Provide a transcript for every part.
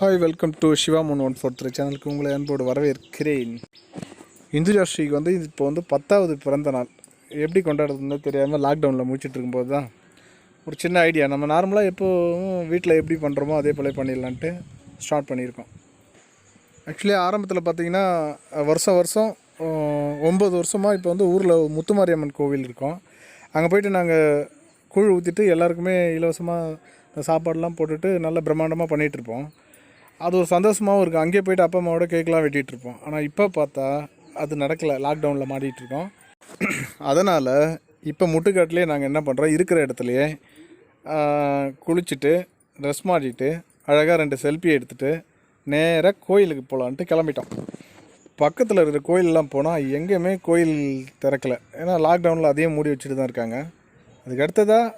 Hi welcome to Siva moon one four three சேனலுக்கு உங்களை அன்போடு வரவேற்கிறேன். இந்துஜா ஸ்ரீக்கு வந்து இப்போ வந்து பத்தாவது பிறந்த நாள். எப்படி கொண்டாடுறதுன்னு தெரியாமல் லாக்டவுனில் முடிச்சுட்டு இருக்கும்போது தான் ஒரு சின்ன ஐடியா நம்ம நார்மலாக எப்போவும் வீட்டில் எப்படி பண்ணுறோமோ அதே போல் பண்ணிடலான்ட்டு ஸ்டார்ட் பண்ணியிருக்கோம். ஆக்சுவலி ஆரம்பத்தில் பார்த்தீங்கன்னா வருஷம் வருஷம் ஒம்பது வருஷமாக இப்போ வந்து ஊரில் முத்துமாரியம்மன் கோவில் இருக்கோம். அங்கே போயிட்டு நாங்கள் கூழ் ஊற்றிட்டு எல்லாருக்குமே இலவசமாக சாப்பாடெலாம் போட்டுட்டு நல்ல பிரம்மாண்டமாக பண்ணிகிட்ருப்போம் அது ஒரு சந்தோஷமாகவும் இருக்கும் அங்கேயே போயிட்டு அப்பா அம்மாவோட கேக்கெலாம் வெட்டிகிட்டு இருப்போம் ஆனால் இப்போ பார்த்தா அது நடக்கலை. லாக்டவுனில் மாட்டிகிட்டு இருக்கோம் அதனால் இப்போ முட்டுக்காட்டிலே நாங்கள் என்ன பண்ணுறோம் இருக்கிற இடத்துலையே குளிச்சுட்டு ட்ரெஸ் மாட்டிட்டு அழகாக ரெண்டு செல்ஃபி எடுத்துகிட்டு நேராக கோயிலுக்கு போகலான்ட்டு கிளம்பிட்டோம். பக்கத்தில் இருக்கிற கோயிலெலாம் போனால் எங்கேயுமே கோயில் திறக்கலை. ஏன்னா லாக்டவுனில் அதையும் மூடி வச்சுட்டு தான் இருக்காங்க. அதுக்கு அடுத்ததாக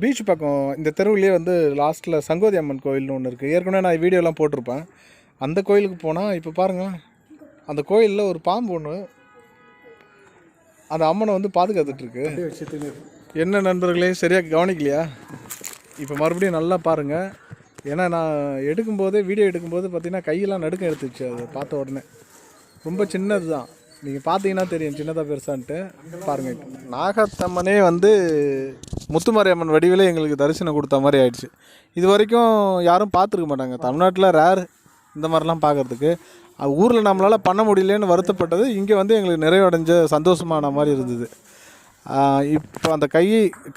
பீச் பக்கம் இந்த தெருவுலேயே வந்து லாஸ்ட்டில் சங்கோதி அம்மன் கோயில்னு ஒன்று இருக்குது ஏற்கனவே நான் வீடியோலாம் போட்டிருப்பேன். அந்த கோயிலுக்கு போனால் இப்போ பாருங்கள் அந்த கோயிலில் ஒரு பாம்பு ஒன்று அந்த அம்மனை வந்து பாதுகாத்துட்ருக்கு. என்ன நண்பர்களே சரியாக கவனிக்கலையா? இப்போ மறுபடியும் நல்லா பாருங்கள் ஏன்னா நான் எடுக்கும்போதே வீடியோ எடுக்கும்போது பார்த்தீங்கன்னா கையெல்லாம் நடுக்கம் எடுத்துச்சு. அதை பார்த்த உடனே. ரொம்ப சின்னது தான் நீங்கள் பார்த்தீங்கன்னா தெரியும் சின்னதாக பெருசான்ட்டு. பாருங்கள் நாகத்தம்மனே வந்து முத்துமாரியம்மன் வடிவிலே எங்களுக்கு தரிசனம் கொடுத்த மாதிரி ஆயிடுச்சு. இது வரைக்கும் யாரும் பார்த்துருக்க மாட்டாங்க. தமிழ்நாட்டில் ரேர் இந்த மாதிரிலாம் பார்க்குறதுக்கு ஊரில் நம்மளால் பண்ண முடியலன்னு வருத்தப்பட்டது. இங்கே வந்து எங்களுக்கு நிறைவடைஞ்ச சந்தோஷமான மாதிரி இருந்தது. இப்போ அந்த கை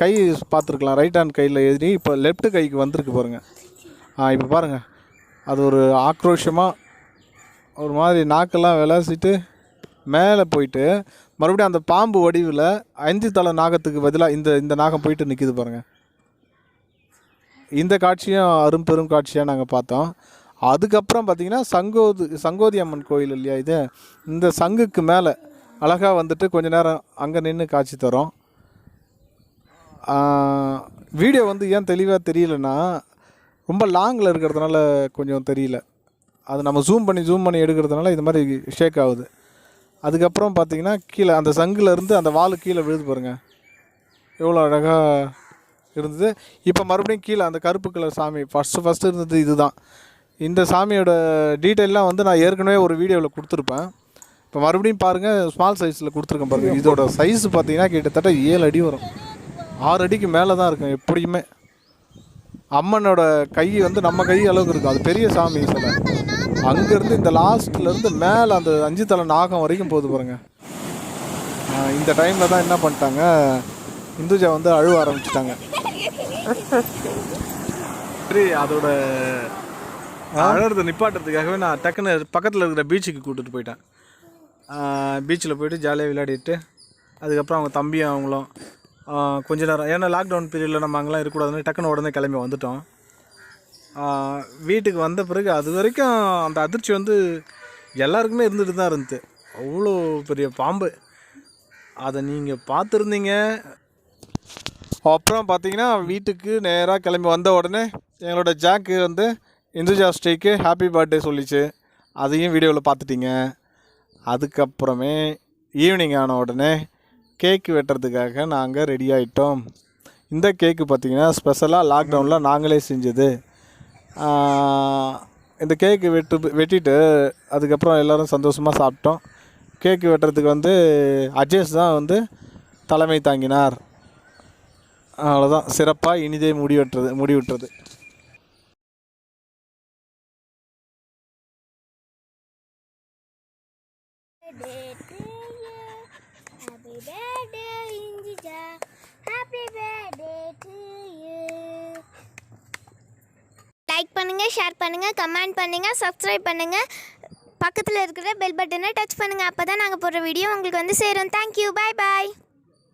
கை பார்த்துருக்கலாம் ரைட் ஹேண்ட் கையில் எழுதி இப்போ லெஃப்ட் கைக்கு வந்திருக்கு பாருங்கள் இப்போ பாருங்கள் அது ஒரு ஆக்ரோஷமாக ஒரு மாதிரி நாக்கெல்லாம் விளாசிட்டு மேலே போயிட்டு மறுபடியும் அந்த பாம்பு வடிவில் ஐந்து தலை நாகத்துக்கு பதிலாக இந்த இந்த நாகம் போயிட்டு நிற்கிது பாருங்கள் இந்த காட்சியும் அரும்பெரும் காட்சியாக நாங்கள் பார்த்தோம். அதுக்கப்புறம் பார்த்தீங்கன்னா சங்கோது சங்கோதி அம்மன் கோயில் இல்லையா இது? இந்த சங்குக்கு மேலே அழகாக வந்துட்டு கொஞ்ச நேரம் அங்கே நின்று காட்சி தரோம். வீடியோ வந்து ஏன் தெளிவாக தெரியலன்னா ரொம்ப லாங்கில் இருக்கிறதுனால கொஞ்சம் தெரியல. அது நம்ம ஜூம் பண்ணி ஜூம் பண்ணி எடுக்கிறதுனால இது மாதிரி ஷேக் ஆகுது. அதுக்கப்புறம் பார்த்தீங்கன்னா கீழே அந்த சங்குலேருந்து அந்த வால் கீழே விழுது பாருங்கள் எவ்வளோ அழகாக இருந்தது. இப்போ மறுபடியும் கீழே அந்த கருப்பு கலர் சாமி ஃபஸ்ட்டு ஃபஸ்ட்டு இருந்தது இதுதான். இந்த சாமியோட டீட்டெயிலாம் வந்து நான் ஏற்கனவே ஒரு வீடியோவில் கொடுத்துருப்பேன். இப்போ மறுபடியும் பாருங்கள் ஸ்மால் சைஸில் கொடுத்துருக்கேன் பாருங்கள் இதோட சைஸ் பார்த்தீங்கன்னா கிட்டத்தட்ட ஏழு அடி வரும். ஆறு அடிக்கு மேலே தான் இருக்கும் எப்படியுமே. அம்மனோட கை வந்து நம்ம கை அளவுக்கு இருக்கும். அது பெரிய சாமி சிலை. அங்கேருந்து இந்த லாஸ்ட்லேருந்து மேலே அந்த அஞ்சு தலை நாகம் வரைக்கும் போகுது பாருங்க. இந்த டைமில் தான் என்ன பண்ணிட்டாங்க? இந்துஜா வந்து அழுவ ஆரம்பிச்சிட்டாங்க. சரி அதோட அழகிறத நிப்பாட்டுறதுக்காகவே நான் டக்குன்னு பக்கத்தில் இருக்கிற பீச்சுக்கு கூட்டிட்டு போயிட்டேன். பீச்சில் போயிட்டு ஜாலியாக விளையாடிட்டு அதுக்கப்புறம் அவங்க தம்பியும் அவங்களும் கொஞ்ச நேரம் ஏன்னா லாக்டவுன் பீரியடில் நம்ம அங்கெல்லாம் இருக்கக்கூடாதுன்னு டக்குன்னு உடனே கிளம்பி வந்துட்டோம். வீட்டுக்கு வந்த பிறகு அது வரைக்கும் அந்த அதிர்ச்சி வந்து எல்லாருக்குமே இருந்துட்டு தான் இருந்துச்சு. அவ்வளோ பெரிய பாம்பு. அதை நீங்கள் பார்த்துருந்தீங்க. அப்புறம் பார்த்தீங்கன்னா வீட்டுக்கு நேராக கிளம்பி வந்த உடனே எங்களோட ஜாக்கு வந்து இந்துஜா ஸ்டேக்கு ஹாப்பி பர்த்டே சொல்லிச்சு. அதையும் வீடியோவில் பார்த்துட்டிங்க. அதுக்கப்புறமே ஈவினிங் ஆன உடனே கேக்கு வெட்டுறதுக்காக நாங்கள் ரெடி ஆகிட்டோம் இந்த கேக்கு பார்த்தீங்கன்னா ஸ்பெஷலாக லாக்டவுனில் நாங்களே செஞ்சது. இந்த கேக்கு வெட்டு வெட்டிட்டு அதுக்கப்புறம் எல்லோரும் சந்தோஷமாக சாப்பிட்டோம். கேக்கு வெட்டுறதுக்கு வந்து அஜேஷ் தான் வந்து தலைமை தாங்கினார். அவ்வளோதான் சிறப்பாக இனிதே முடிவெட்டுறது முடிவிட்டுறது முடி to. Happy birthday, Indija. Happy birthday like பண்ணுங்கள் ஷேர் பண்ணுங்கள் கமெண்ட் பண்ணுங்கள் சப்ஸ்கிரைப் பண்ணுங்கள் பக்கத்தில் இருக்கிற பெல் பட்டனை டச் பண்ணுங்கள் அப்போ தான் நாங்கள் போடுற வீடியோ உங்களுக்கு வந்து சேரும். தேங்க்யூ பாய் பாய்